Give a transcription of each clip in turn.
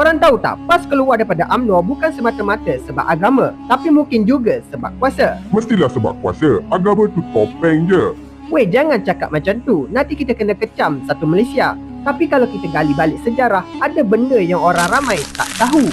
Korang tahu tak, PAS keluar daripada UMNO bukan semata-mata sebab agama, tapi mungkin juga sebab kuasa. Mestilah sebab kuasa. Agama tu topeng je. Weh, jangan cakap macam tu. Nanti kita kena kecam satu Malaysia. Tapi kalau kita gali balik sejarah, ada benda yang orang ramai tak tahu.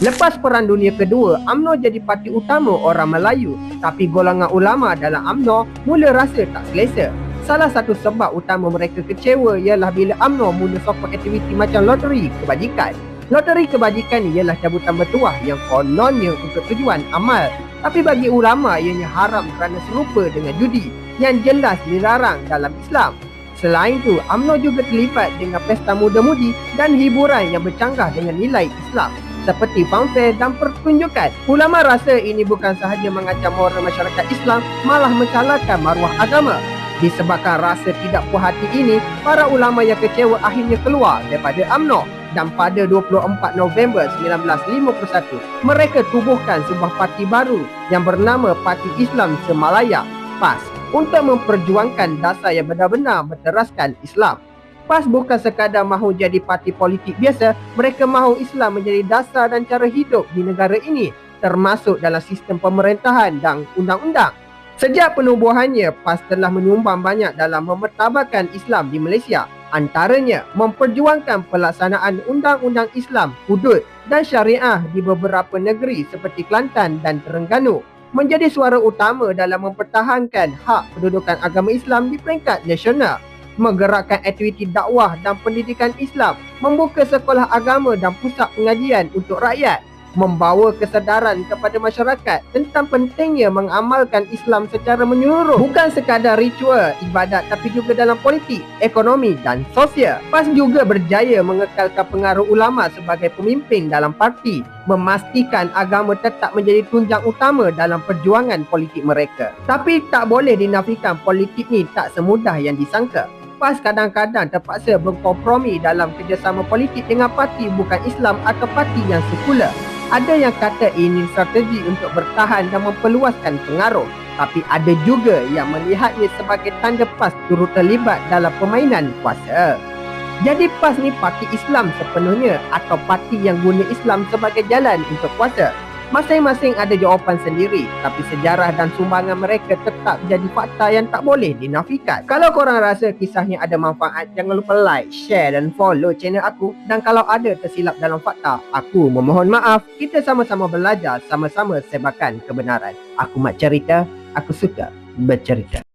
Lepas Perang Dunia Kedua, UMNO jadi parti utama orang Melayu. Tapi golongan ulama dalam UMNO mula rasa tak selesa. Salah satu sebab utama mereka kecewa ialah bila UMNO mula sokong aktiviti macam loteri kebajikan. Loteri kebajikan ialah cabutan bertuah yang kononnya untuk tujuan amal. Tapi bagi ulama ianya haram kerana serupa dengan judi yang jelas dilarang dalam Islam. Selain itu, UMNO juga terlibat dengan pesta muda-mudi dan hiburan yang bercanggah dengan nilai Islam seperti fanfare dan pertunjukan. Ulama rasa ini bukan sahaja mengancam moral masyarakat Islam, malah mencalakan maruah agama. Disebabkan rasa tidak puas hati ini, para ulama yang kecewa akhirnya keluar daripada UMNO dan pada 24 November 1951 mereka tubuhkan sebuah parti baru yang bernama Parti Islam Semalaya PAS untuk memperjuangkan dasar yang benar-benar berteraskan Islam. PAS bukan sekadar mahu jadi parti politik biasa, mereka mahu Islam menjadi dasar dan cara hidup di negara ini termasuk dalam sistem pemerintahan dan undang-undang. Sejak penubuhannya, PAS telah menyumbang banyak dalam memertabakan Islam di Malaysia Antaranya memperjuangkan pelaksanaan undang-undang Islam, hudud dan syariah di beberapa negeri seperti Kelantan dan Terengganu menjadi suara utama dalam mempertahankan hak pendudukan agama Islam di peringkat nasional. Menggerakkan aktiviti dakwah dan pendidikan Islam, membuka sekolah agama dan pusat pengajian untuk rakyat membawa kesedaran kepada masyarakat tentang pentingnya mengamalkan Islam secara menyeluruh bukan sekadar ritual ibadat tapi juga dalam politik, ekonomi dan sosial. PAS juga berjaya mengekalkan pengaruh ulama sebagai pemimpin dalam parti memastikan agama tetap menjadi tunjang utama dalam perjuangan politik mereka. Tapi tak boleh dinafikan politik ni tak semudah yang disangka. PAS kadang-kadang terpaksa berkompromi dalam kerjasama politik dengan parti bukan Islam atau parti yang sekular. Ada yang kata ini strategi untuk bertahan dan memperluaskan pengaruh. Tapi ada juga yang melihatnya sebagai tanda PAS turut terlibat dalam permainan kuasa. Jadi PAS ni parti Islam sepenuhnya atau parti yang guna Islam sebagai jalan untuk kuasa. Masing-masing ada jawapan sendiri tapi sejarah dan sumbangan mereka tetap jadi fakta yang tak boleh dinafikan. Kalau korang rasa kisahnya ada manfaat, jangan lupa like, share dan follow channel aku. Dan kalau ada tersilap dalam fakta, aku memohon maaf. Kita sama-sama belajar, sama-sama sebarkan kebenaran. Aku Mat Cerita, aku suka bercerita.